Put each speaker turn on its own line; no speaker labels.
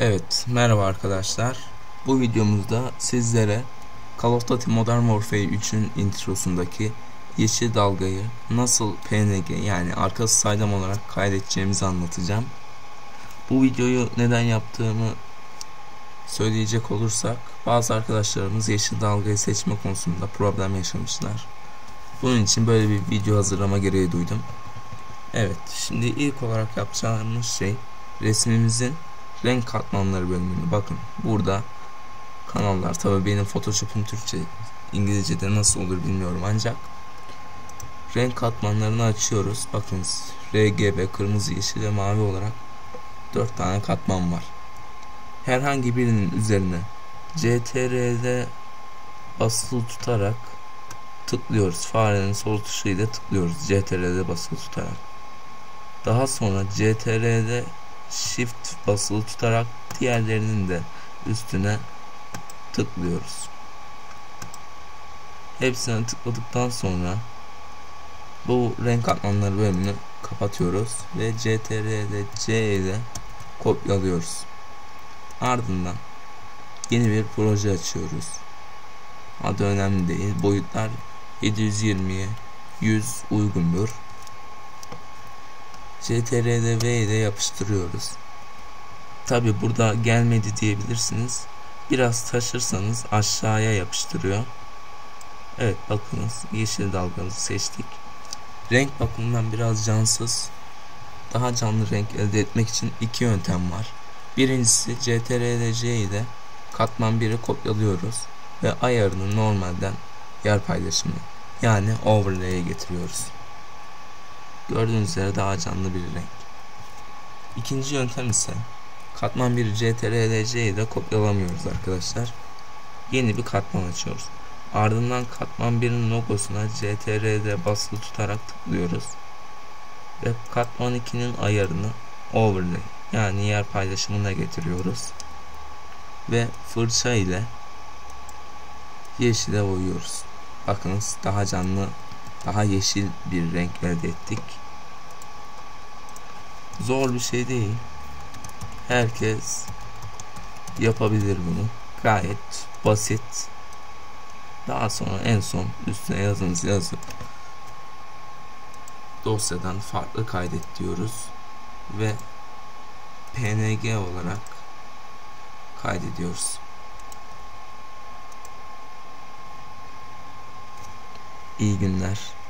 Evet, merhaba arkadaşlar. Bu videomuzda sizlere Call of Duty Modern Warfare 3'ün introsundaki yeşil dalgayı nasıl PNG yani arkası saydam olarak kaydedeceğimizi anlatacağım. Bu videoyu neden yaptığımı söyleyecek olursak bazı arkadaşlarımız yeşil dalgayı seçme konusunda problem yaşamışlar. Bunun için böyle bir video hazırlama gereği duydum. Evet, şimdi ilk olarak yapacağımız şey resmimizin renk katmanları bölümünü bakın. Burada kanallar tabi benim photoshop'um Türkçe İngilizce'de nasıl olur bilmiyorum ancak renk katmanlarını açıyoruz. Bakın RGB kırmızı yeşil ve mavi olarak 4 tane katman var. Herhangi birinin üzerine CTRL'de basılı tutarak tıklıyoruz. Farenin sol tuşuyla tıklıyoruz CTRL'de basılı tutarak. Daha sonra CTRL'de Shift basılı tutarak diğerlerinin de üstüne tıklıyoruz. Hepsine tıkladıktan sonra bu renk katmanları bölümünü kapatıyoruz ve CTRL C ile kopyalıyoruz. Ardından yeni bir proje açıyoruz. Adı önemli değil. Boyutlar 720'ye 100 uygundur. CTRL V ile yapıştırıyoruz. Tabi burada gelmedi diyebilirsiniz. Biraz taşırsanız aşağıya yapıştırıyor. Evet bakınız yeşil dalgamızı seçtik. Renk bakımından biraz cansız. Daha canlı renk elde etmek için iki yöntem var. Birincisi CTRL C ile katman 1'i kopyalıyoruz ve ayarını normalden yer paylaşımı yani overlay'e getiriyoruz. Gördüğünüz üzere daha canlı bir renk. İkinci yöntem ise katman 1 CTRL-C ile kopyalamıyoruz arkadaşlar. Yeni bir katman açıyoruz. Ardından katman 1'in logosuna CTRL'de basılı tutarak tıklıyoruz. Ve katman 2'nin ayarını overlay yani yer paylaşımına getiriyoruz. Ve fırça ile yeşile boyuyoruz. Bakınız daha canlı daha yeşil bir renk elde ettik. Zor bir şey değil. Herkes yapabilir bunu. Gayet basit. Daha sonra en son üstüne yazınızı yazıp dosyadan farklı kaydet diyoruz ve PNG olarak kaydediyoruz. İyi günler.